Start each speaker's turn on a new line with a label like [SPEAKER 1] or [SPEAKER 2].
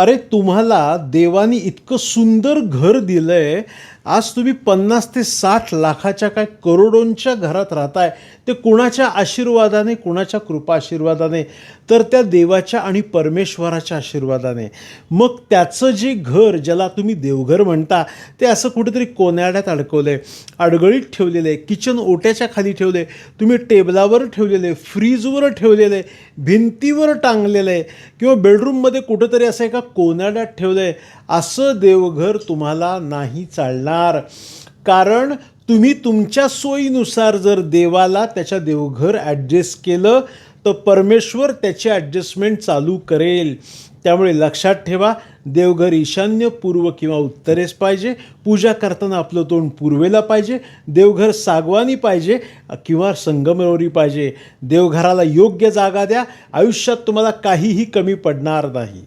[SPEAKER 1] अरे तुम्हाला देवानी इतकं सुंदर घर दिलंय आज तुम्ही पन्नास ते साठ लाखाच्या काय करोडोंच्या घरात राहताय. ते कुणाच्या आशीर्वादाने कुणाच्या कृपा आशीर्वादाने? तर त्या देवाच्या आणि परमेश्वराच्या आशीर्वादाने. मग त्याचं जे घर ज्याला तुम्ही देवघर म्हणता ते असं कुठेतरी कोन्याड्यात अडकवलं आहे अडगळीत ठेवलेलं आहे किचन ओट्याच्या खाली ठेवले तुम्ही टेबलावर ठेवलेले फ्रीजवर ठेवलेले भिंतीवर टांगलेलं आहे किंवा बेडरूममध्ये कुठंतरी असं एका कोनाड्यात ठेवलं आहे असं देवघर तुम्हाला नाही चालणार. कारण तुम्ही तुमच्या सोयीनुसार जर देवाला त्याच्या देवघर ॲडजस्ट केलं तर परमेश्वर त्याची ॲडजस्टमेंट चालू करेल. त्यामुळे लक्षात ठेवा देवघर ईशान्य पूर्व किंवा उत्तरेस पाहिजे. पूजा करताना आपलं तोंड पूर्वेला पाहिजे. देवघर सागवानी पाहिजे किंवा संगमरवरी पाहिजे. देवघराला योग्य जागा द्या. आयुष्यात तुम्हाला काहीही कमी पडणार नाही.